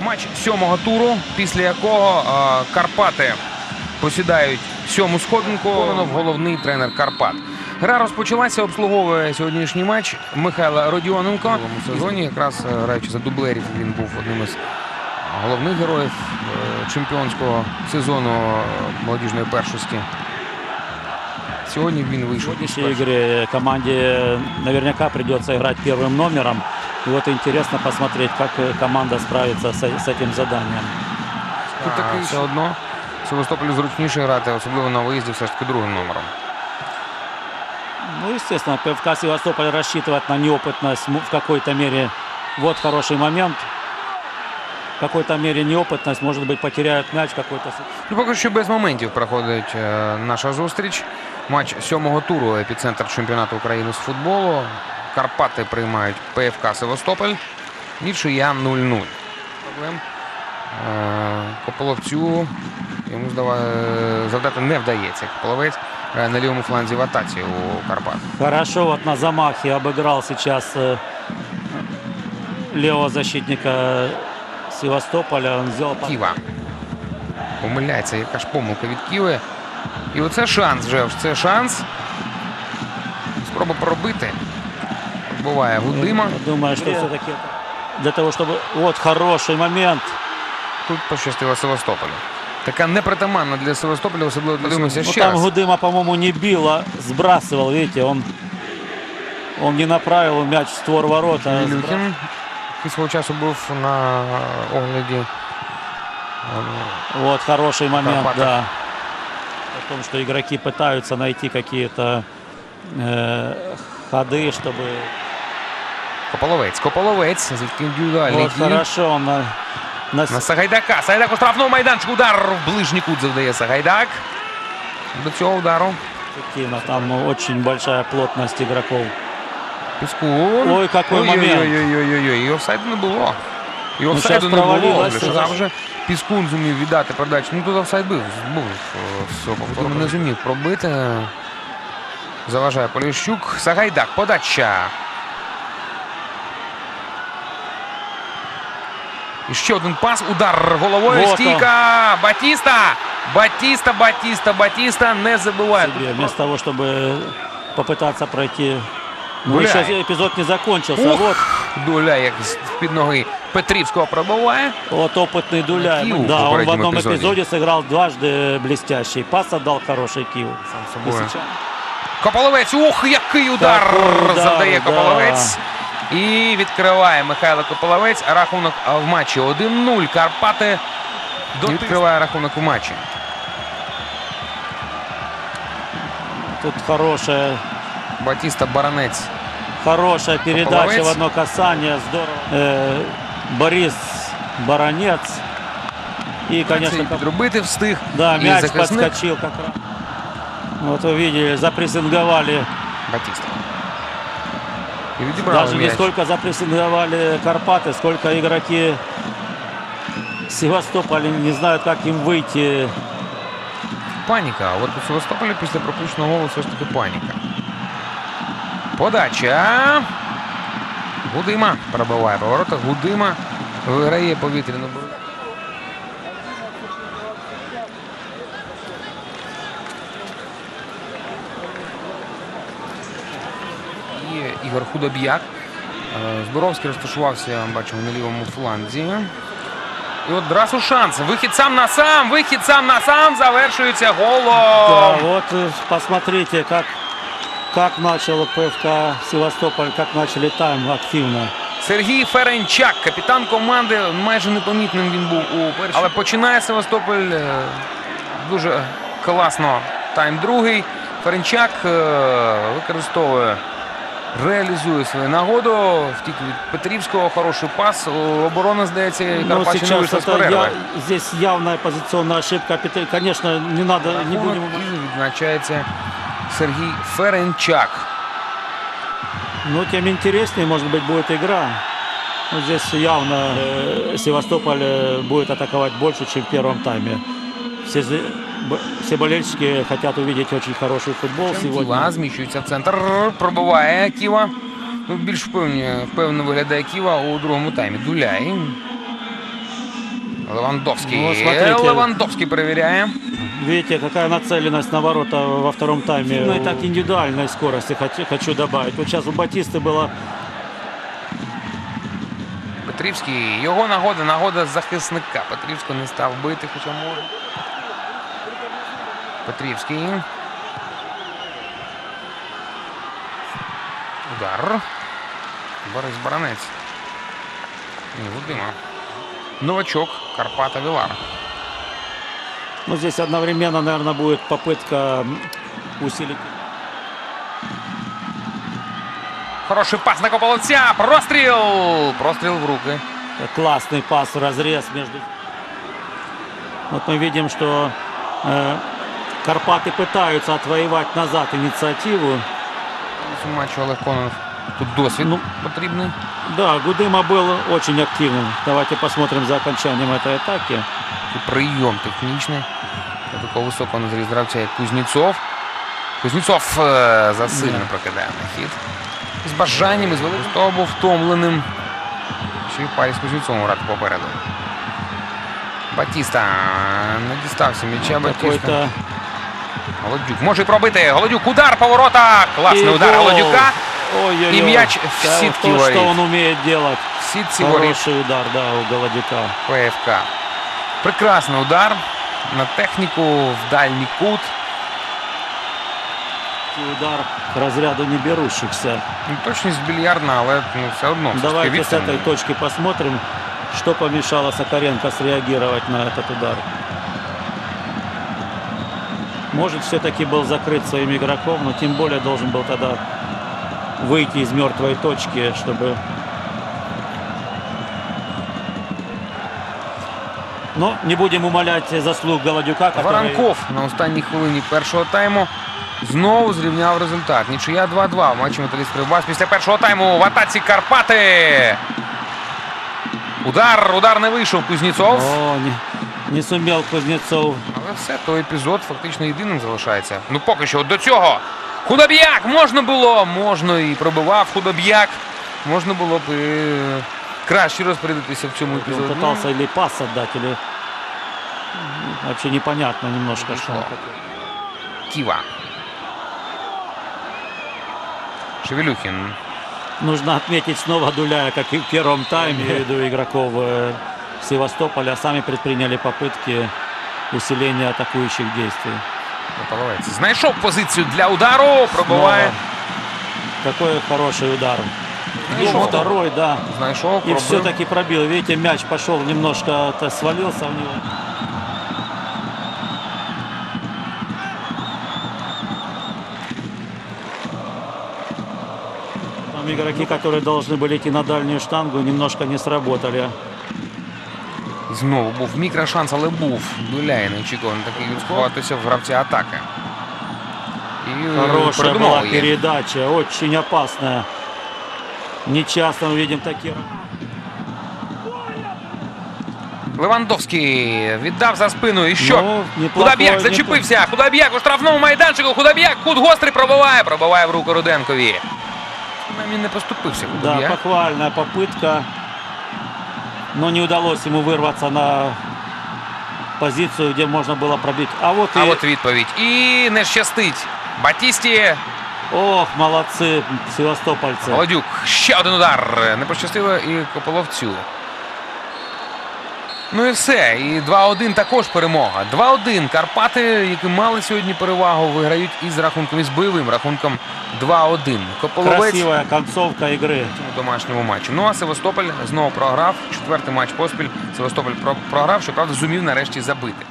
Матч сьомого туру, після якого Карпати посідають сьому сходинку. Кононов головний тренер Карпат. Гра розпочалася, обслуговує сьогоднішній матч Михайла Родіоненко. В цьому сезоні, якраз е, граючи за дублерів, він був одним із головних героїв е, чемпіонського сезону е, молодіжної першості. Сьогодні він вийшов. із сегодняшней першості. игре команде наверняка придется играть первым номером. И вот интересно посмотреть, как э, команда справится с, с этим заданием. Тут таки все одно Севастополю зручніше грати, особливо на виїзді, все ж таки другим номером. Ну, естественно, ПФК Севастополь рассчитывает на неопытность м- в какой-то мере. Вот хороший момент. В какой-то мере неопытность, может быть, потеряют мяч какой-то. с- Ну, поки що без моментів проходить е, наша зустріч. Матч сьомого туру епіцентр чемпіонату України з футболу. Карпати приймають ПФК Севастополь. Нічия 0-0. Проблем. Е, Кополовцю йому завдати не вдається. Кополовець на лівому фланзі в атаці у Карпат. Хорошо вот на замахе обыграл сейчас э, левого защитника Севастополя. Он по- Ківа. Помиляється, яка ж помилка від Ківи. І оце шанс вже. Це шанс. Спроба пробити. Буває Гудима. Думаю, что все-таки для того, чтобы... Вот хороший момент. Тут пощастило Севастополю. Така непритаманна для Севастополя, особливо подивимося Ну, ще там раз. Гудыма, по-моему, не бил, а сбрасывал. Видите, он, он не направил мяч в створ ворота. а сбра- Мілюхін, який свого часу був на огляді. Е, Вот хороший момент, Карпатов. да. О том, что игроки пытаются найти какие-то э, ходы, чтобы... Кополовець. Кополовець. Звідки індивідуальний дій. хорошо он на, на На Сагайдака. Сагайдак у штрафному майданчику. Удар в ближній кут завдає Сагайдак. До цього удару. эффективно. Там очень большая плотность игроков. Піскун. Ой, какой момент. Ой-ой-ой. І офсайду не було. І Ну, офсайду щас не було. провалилось, Вже Піскун зумів віддати передачу. Ну тут офсайд був. Був е, повтору. Не зумів пробити. Заважає Поліщук. Сагайдак. Подача. І ще один пас. Удар головою. Вот он. Стійка. Батіста. Батіста, Батіста, Батіста не забуває. себе, Тут вместо того, чтобы попытаться пройти. Ну, Гуляй. еще эпизод не закончился. Ух, Вот, Дуля, як з-під ноги Петрівського пробиває. вот опытный Дуля. Киев в Да, он в попереднем одном эпизоде. эпизоде сыграл дважды блестящий. Пас отдал хороший Киев. собою. Кополовець. Ух, який удар! Такий удар, завдає да. Кополовець. І відкриває Михайло Кополовець. Рахунок а, в матчі 1-0. Карпати відкриває рахунок у матчі. Тут хорошая, Батіста Баранець. хорошая передача Кополовец. в одно касание. Здорово. Э, Борис Баранец. И, конечно, Це как- підробити встиг. да, і мяч захисник подскочил как раз. Вот вы видели, запрессинговали. Батіста. І відібрали Даже не м'яч. сколько запрессинговали Карпаты, сколько игроки Севастополя не знают, как им выйти. Паніка. А от у Севастополі після пропущеного голу все ж таки паніка. Подача. Гудима пробиває поворота. Гудима виграє повітряну боротьбу. І Ігор Худоб'як. Е, Зборовський розташувався, бачимо, на лівому фланзі. І одразу шанс. Вихід сам на сам, вихід сам на сам завершується Да, голом. вот э, посмотрите, как, как начал ПФК Севастополь, как начали тайм активно. Сергій Ференчак, капітан команди, майже непомітним він був у першій. Але починає Севастополь е, дуже класно. Тайм другий. Ференчак е, використовує, реалізує свою нагоду. Втік від Петрівського, хороший пас. О, Оборона, здається, і Но Карпаччина сейчас вийшла з это перерви. я- здесь явная позиционная ошибка. Петр- Конечно, не надо, не Рахунок будем... і відзначається Сергій Ференчак. Но тем интереснее, может быть, будет игра. Ну, здесь явно э, Севастополь э, будет атаковать больше, чем в первом тайме. Все, зе- б- все болельщики хотят увидеть очень хороший футбол Ківа зміщується в центр. Пробиває Ківа. Ну, більш впевнено, впевнено виглядає Ківа у другому таймі. Дуляй. Левандовський. Ну, смотрите. Левандовський перевіряє. Видите, какая нацеленность на ворота во втором тайме. Ну и так индивидуальной скорости хочу, хочу добавить. Вот сейчас у Батисты было Петрівський. Його нагода, нагода захисника. Петрівського не став бити, хоча може. Петрівський. Удар. Борис Баранець. Ні, Володимир. Новачок Карпата Вілар. Ну, здесь одновременно, наверное, будет попытка м, усилить. Хороший пас на Кополовця. Простріл! Простріл в руки. Классный пас, разрез между... Вот мы видим, что э, Карпаты пытаются отвоевать назад инициативу. У матчу Олег Кононов. Тут досвід Ну. потрібний. Да, Гудыма был очень активным. Давайте посмотрим за окончанием этой атаки. І прийом технічний. Для такого високого на зріз гравця, як Кузнєцов. Кузнєцов е, засильно прокидає на хід. З бажанням і з великим того був втомленим. Ще й в парі з Кузнєцовим грати попереду. Батіста не дістався м'яча Батіста. Какой-то Голодюк може й пробити. Голодюк, удар по воротах. Класний И удар гол. Голодюка. Ой-ой-ой. И мяч в Да, сетке То, ворит. что он умеет делать. В сітці воріт Хороший удар, да, у Голодюка. ПФК. Прекрасний удар на техніку в дальній кут. И Удар к разряду не берущихся. Ну, Точність більярдна, але ну, все одно. все ж таки Давайте с відстань. этой точки посмотрим, что помешало Сокаренко среагировать на этот удар. Может, все-таки был закрыт своим игроком, но тем более должен был тогда выйти из мертвой точки, чтобы... Но не будем умолять заслуг Голодюка, который... Воронков на останній хвилині першого тайму знову зрівняв результат. Нічия 2-2 в матчі Металіст Кривбас. Після першого тайму в атаці Карпати. Удар, удар не вийшов Кузнєцов. О, не, не сумел Кузнецов. Але все, той епізод фактично єдиним залишається. Ну поки що до цього. Худоб'як можна було, можна і пробивав Худоб'як. Можна було б і краще розпорядитися в цьому епізоді. Ну, пытался или пас отдать, или... Вообще непонятно немножко, что он Ківа. Шевелюхін. Нужно отметить снова Дуляя, как и в первом тайме, в виду игроков э, Севастополя, сами предприняли попытки усиления атакующих действий. Половець. Знайшов позицію для удару. Пробиває. Снова. Какой хороший удар. Знайшов. Второй, да. Знайшов. И все-таки пробил. Видите, мяч пошел немножко, свалился в него. Там игроки, которые должны были идти на дальнюю штангу, немножко не сработали. Знову був мікрошанс, але був. Дуляє неочікувано такий сховатися в гравця атаки. І е, Хорошая придумав была її. передача, очень опасная. Не часто мы видим такие. Левандовський віддав за спину. І що? Ну, неплохой, Худоб'як зачепився. Худоб'як у штрафному майданчику. Худоб'як кут гострий пробиває. Пробиває в руку Руденкові. Нам він не поступився. Да, Худоб'як. похвальная попытка. Но не удалось ему вырваться на позицию, где можно было пробить. А вот А и... от відповідь. І не щастить. Батісті. Ох, молодцы севастопольцы. Голодюк. Ще один удар. Не пощастило і Кополовцю. Ну і все. І 2-1 також перемога. 2-1. Карпати, які мали сьогодні перевагу, виграють із рахунком із бойовим рахунком 2-1. Кополовець Красива концовка ігри. у домашньому матчі. Ну а Севастополь знову програв. Четвертий матч поспіль. Севастополь про- програв, щоправда, зумів нарешті забити.